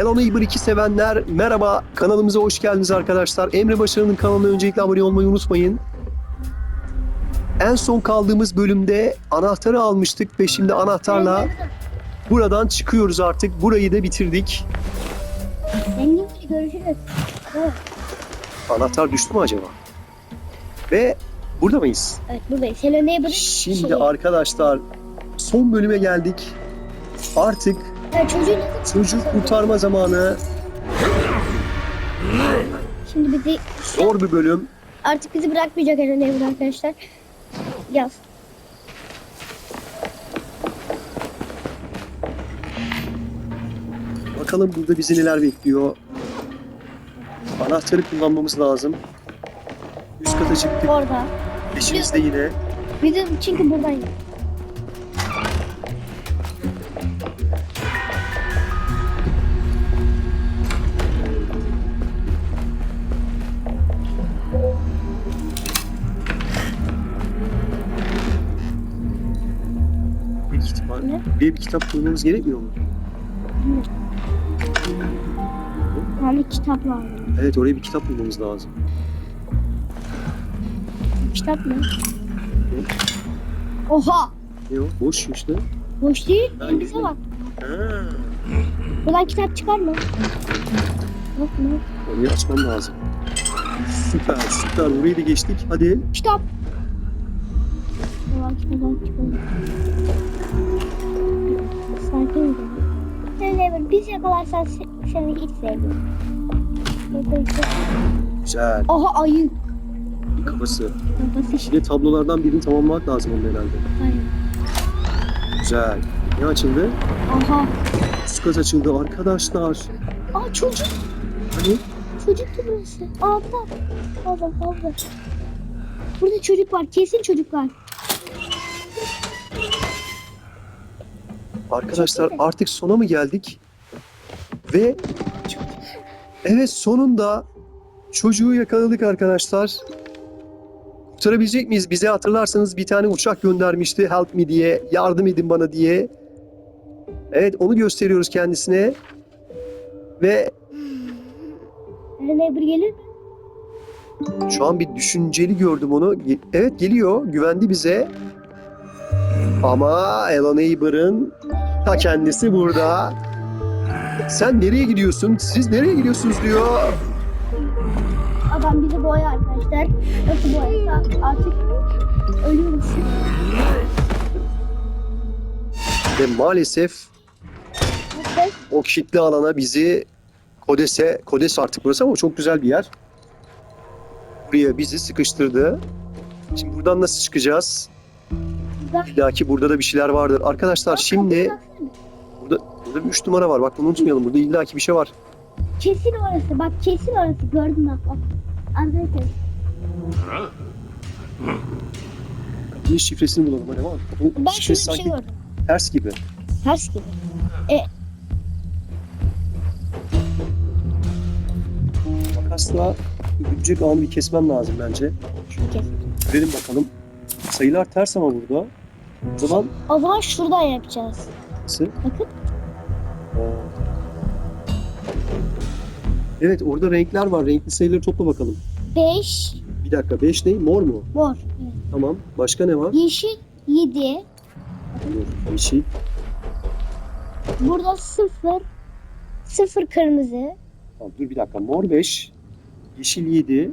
Hello Neighbor 2 sevenler merhaba kanalımıza hoş geldiniz arkadaşlar. Emre Başarı'nın kanalına öncelikle abone olmayı unutmayın. En son kaldığımız bölümde anahtarı almıştık ve şimdi anahtarla buradan çıkıyoruz artık. Burayı da bitirdik. Zengin görüşürüz. Evet, Anahtar düştü mü acaba? Ve burada mıyız? evet buradayız. Hello Neighbor'ın Şimdi şeyi. arkadaşlar son bölüme geldik. Artık Çocuğu çocuk kurtarma zamanı. Şimdi bizi Zor bir bölüm. artık bizi bırakmayacak Hello Neighbor arkadaşlar. Yaz. Bakalım burada bizi neler bekliyor. Anahtarı kullanmamız lazım. Üst kata çıktık. Orada. Peşimizde yine. Bizim çünkü buradayız. Ne? bir kitap bulmamız gerekmiyor mu? Yani kitap var. Evet oraya bir kitap bulmamız lazım. Kitap mı? Oha! Ne o? Boş işte. Boş değil. Ben bilmiyorum. bak. Ha. Buradan kitap çıkar mı? Yok mu? Orayı açmam lazım. Süper süper. Burayı da geçtik. Hadi. Kitap. Buradan kitaptan çıkalım. Sakin ol. Neighbor biz yakalarsan se- seni hiç sevmiyorum. Güzel. Oha ayı. Kafası. Kafası işte. Şimdi tablolardan birini tamamlamak lazım onun herhalde. Aynen. Güzel. Ne açıldı? Aha. Üst açıldı arkadaşlar. Aa çocuk. Hani? Çocuktu burası. Abla. Abla abla. Burada çocuk var. Kesin çocuk var. Arkadaşlar artık sona mı geldik? Ve evet sonunda çocuğu yakaladık arkadaşlar. Kurtarabilecek miyiz? Bize hatırlarsanız bir tane uçak göndermişti help me diye, yardım edin bana diye. Evet onu gösteriyoruz kendisine. Ve Neighbor gelir şu an bir düşünceli gördüm onu. Evet geliyor, güvendi bize. Ama Elon Neighbor'ın ta kendisi burada. Sen nereye gidiyorsun? Siz nereye gidiyorsunuz diyor. Adam bizi boya arkadaşlar. Nasıl boyarsa artık ölüyoruz. Ve maalesef Evet. o kilitli alana bizi Kodes'e, Kodes artık burası ama çok güzel bir yer. Buraya bizi sıkıştırdı. Şimdi buradan nasıl çıkacağız? İlla ki burada da bir şeyler vardır. Arkadaşlar şimdi burada, burada bir üç numara var. Bak bunu unutmayalım. Burada illa ki bir şey var. Kesin orası. Bak kesin orası. Gördüm bak. bak. Kapının şifresini bulalım. Hadi var. Kapının Ben şifresi bir şey sanki gördüm. ters gibi. Ters gibi. Makasla gülecek anı bir kesmem lazım bence. Şunu kes. Görelim bakalım. Sayılar ters ama burada. O zaman O zaman şuradan yapacağız. nasıl? Bakın. Evet orada renkler var. Renkli sayıları topla bakalım. 5 Bir dakika 5 ne? Mor mu? mor. Evet. Tamam. Başka ne var? Yeşil 7. Dur. Yeşil. Burada 0. 0 kırmızı. Tamam, dur bir dakika. Mor 5. Yeşil 7.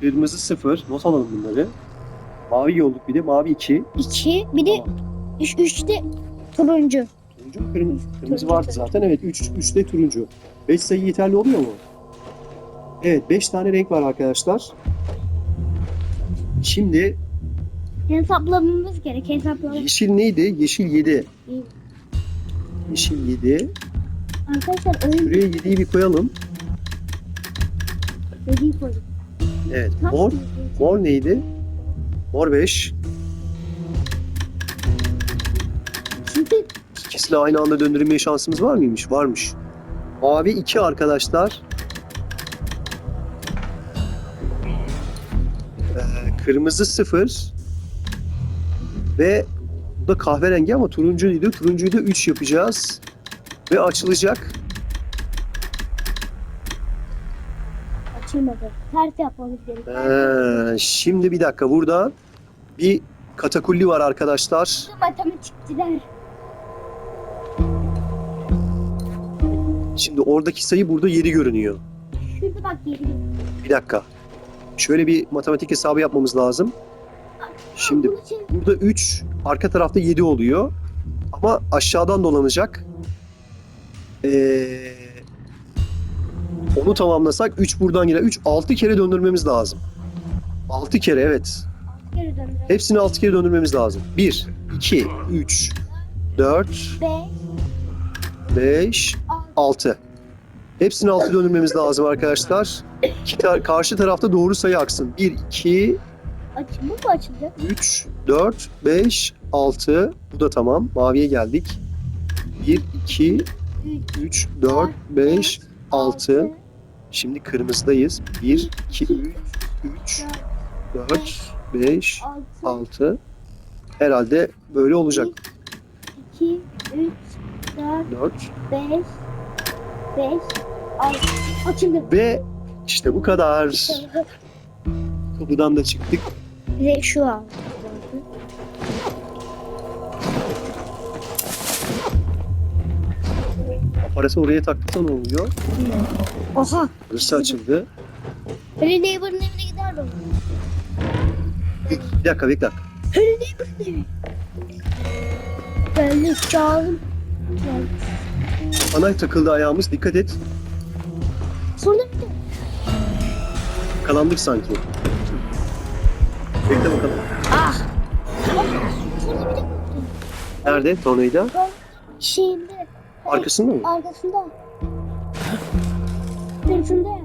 Kırmızı 0. Not alalım bunları. Mavi yolluk bir de. Mavi 2. 2. Bir de Tamam. 3 3 de turuncu. Turuncu kırmızı. Kırmızı Turuncu, vardı zaten. Evet 3 3 de turuncu. 5 sayı yeterli oluyor mu? Evet 5 tane renk var arkadaşlar. Şimdi Hesaplamamız gerek. Hesaplamamız. yeşil neydi? Yeşil 7. İyi. Yeşil 7. Arkadaşlar oyun Şuraya 7'yi bir koyalım. dediği koyduk. Evet. Mor. Mor neydi? Mor 5. Çünkü İkisini aynı anda döndürmeye şansımız var mıymış? Varmış. Mavi 2 arkadaşlar. Ee, kırmızı 0. Ve bu da kahverengi ama turuncuydu. Turuncuyu da 3 yapacağız. Ve açılacak. açılmadı. Ters yapmamız gerekiyor. Ee, şimdi bir dakika burada bir katakulli var arkadaşlar. Matematikçiler. Şimdi oradaki sayı burada 7 görünüyor. Şurada bak geliyor. Bir dakika. Şöyle bir matematik hesabı yapmamız lazım. Şimdi burada 3, arka tarafta 7 oluyor. Ama aşağıdan dolanacak. Ee, onu tamamlasak 3 buradan girer. 3, 6 kere döndürmemiz lazım. 6 kere evet. Geri döndürelim. Hepsini 6 kere döndürmemiz lazım. 1, 2, 3, 4, 5, 5, 6. 6. Hepsini 6 döndürmemiz lazım arkadaşlar. İki tar- karşı tarafta doğru sayı aksın. 1, 2, Açılma mı açılacak? 3, 4, 5, 6. Bu da tamam. Maviye geldik. 1, 2, 3, 3, 4, 5, 6. Şimdi kırmızıdayız. 1, 2, 3, 3, 4, 5, 6, 6. Herhalde böyle olacak. 2, 3, 4, 4. 5, 5, 6. Açıldı. Ve işte bu kadar. Kapıdan da çıktık. Ve şu an. Parası oraya taktıysa ne oluyor? Oha. Burası açıldı. Harry Neighbor'ın evine gider mi? Bir dakika. Harry Neighbor'ın evi. Geldik çağırın. Geldik. Anay takıldı ayağımız. Dikkat et. Sonra bir de Kalandık sanki. Bekle bakalım. Ah. Sonra bir de Nerede tornavida? şeyinde Arkasında mı? arkasında. Sırtında yani.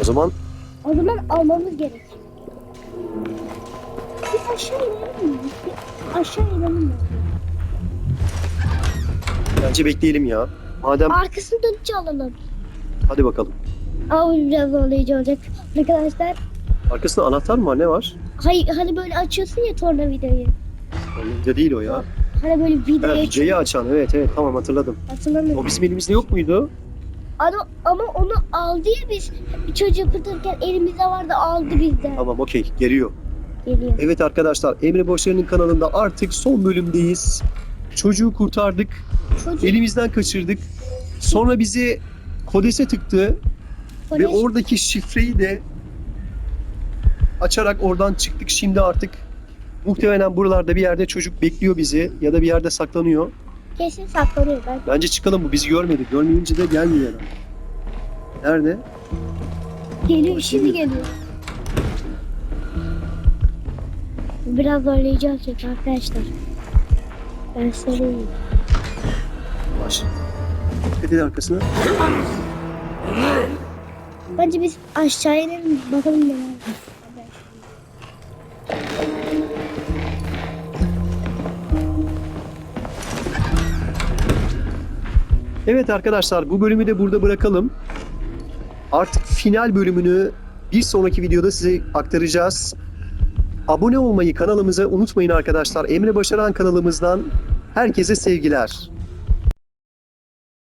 O zaman O zaman almamız gerek. Biz aşağı inelim mi? Bir aşağı inelim mi? bence bekleyelim ya. Madem Arkasını dönünce alalım. hadi bakalım. Ama bu biraz zorlayıcı olacak. Arkadaşlar Arkasında anahtar mı var? Ne var? hayır hani böyle açıyorsun ya tornavidayı. Tornavida değil o ya. Hani böyle Ha, vidayı vicayı açan. Evet evet tamam hatırladım. Hatırlamıyorum. O bizim elimizde yok muydu? Ama, ama onu aldı ya biz. Çocuğu kırtırken elimizde vardı aldı bizden. Tamam okey geliyor. Geliyor. Evet arkadaşlar Emre Boşar'ın kanalında artık son bölümdeyiz. Çocuğu kurtardık. Çocuk Elimizden kaçırdık. Sonra bizi kodese tıktı. Ve polis- oradaki şifreyi de açarak oradan çıktık. Şimdi artık muhtemelen buralarda bir yerde çocuk bekliyor bizi ya da bir yerde saklanıyor. Kesin saklanıyor. Ben Bence çıkalım bu bizi görmedi. Görmeyince de gelmiyor herhalde. Nerede? geliyor şimdi geliyor. Biraz zorlayıcı olacak arkadaşlar. Ben söyleyeyim. Baş. Dikkat edin arkasına. Bence biz aşağı inelim bakalım ne var. Evet arkadaşlar bu bölümü de burada bırakalım. Artık final bölümünü bir sonraki videoda size aktaracağız. Abone olmayı kanalımıza unutmayın arkadaşlar. Emre Başaran kanalımızdan herkese sevgiler.